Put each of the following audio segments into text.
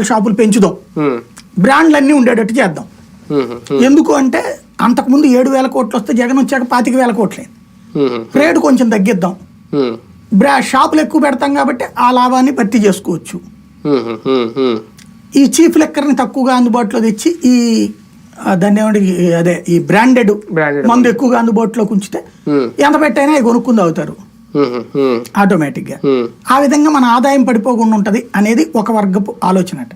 వందల షాపులు పెంచుదాం. బ్రాండ్లు అన్నీ ఉండేటట్టు చేద్దాం. ఎందుకు అంటే అంతకుముందు ఏడు వేల కోట్లు వస్తే జగన్ వచ్చాక పాతిక వేల కోట్లే. రేటు కొంచెం తగ్గిద్దాం. బ్రా షాపులు ఎక్కువ పెడతాం కాబట్టి ఆ లాభాన్ని భర్తీ చేసుకోవచ్చు. ఈ చీఫ్ లెక్కర్ని తక్కువగా అందుబాటులో తెచ్చి ఈ దాన్ని ఏమంటే అదే ఈ బ్రాండెడ్ మందు ఎక్కువగా అందుబాటులోకి ఉంచితే ఎంత పెట్టైనా కొనుక్కుంది అవుతారు. ఆటోమేటిక్గా. ఆ విధంగా మన ఆదాయం పడిపోకుండా ఉంటుంది అనేది ఒక వర్గపు ఆలోచన అట.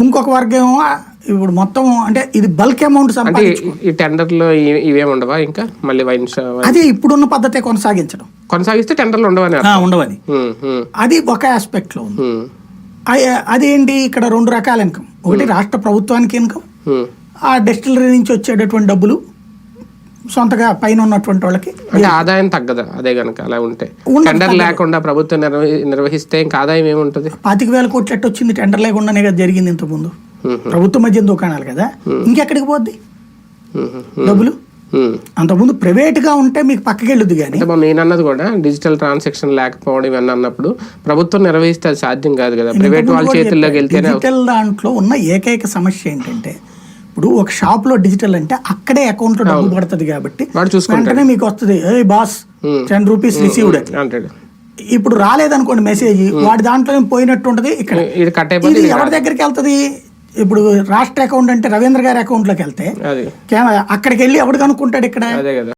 ఇంకొక వర్గం ఇప్పుడు మొత్తం అంటే ఇది బల్క్ అమౌంట్ ఈ- టెండర్లో ఇ- ఇవేం ఉండవా ఇంకా? మళ్ళీ వైన్ అదే ఇప్పుడున్న పద్ధతే కొనసాగించడం. కొనసాగిస్తే టెండర్లు ఉండవని ఉండవని. అది ఒక ఉమ్, అయ్య- అదేంటి? ఇక్కడ రెండు రకాల ఇన్కమ్ ఒకటి రాష్ట్ర ప్రభుత్వానికి ఇన్కమ్. ఆ డెస్టిలరీ నుంచి వచ్చేటటువంటి డబ్బులు. సొంతగా పైన ఉన్నటువంటి వాళ్ళకి ఆదాయం తగ్గదా అదే గనక అలా ఉంటే. టెండర్. లేకుండా ప్రభుత్వం నిర్వహి నిర్వహిస్తే ఇంకా ఆదాయం ఏముంటుంది? పాతిక వేల కోట్లు ఎట్ట వచ్చింది? టెండర్ లేకుండానే కదా జరిగింది ఇంతకుముందు. ప్రభుత్వ మధ్య దుకాణాలు కదా? ఇంకెక్కడికి పోద్ది? డబ్బులు. అంతకుముందు ప్రైవేట్గా ఉంటే మీకు పక్కకి వెళ్ళుద్ది కానీ. నేను అన్నది కూడా డిజిటల్ ట్రాన్సాక్షన్ లేకపోవడం ఇవన్నీ అన్నప్పుడు ప్రభుత్వం నిర్వహిస్తే అది సాధ్యం కాదు కదా. ప్రైవేట్ వాళ్ళ చేతుల్లోకి వెళ్తేనే డిజిటల్ దాంట్లో ఉన్న ఏకైక సమస్య ఏంటంటే ఇప్పుడు ఒక షాప్లో డిజిటల్ అంటే అక్కడే అకౌంట్లో డబ్బు పడుతుంది కాబట్టి వెంటనే మీకు వస్తుంది ఏ బాస్ టెన్ రూపీస్ రిసీవ్డ్ ఇప్పుడు రాలేదనుకోండి మెసేజ్ వాడి దాంట్లో పోయినట్టు ఉంటది ఇక్కడ. ఇది ఎవరి దగ్గరికి వెళ్తది? ఇప్పుడు రాష్ట్ర అకౌంట్ అంటే రవీంద్ర గారి అకౌంట్లోకి వెళ్తే అక్కడికి వెళ్ళి ఎవడు కనుక్కుంటాడు ఇక్కడ?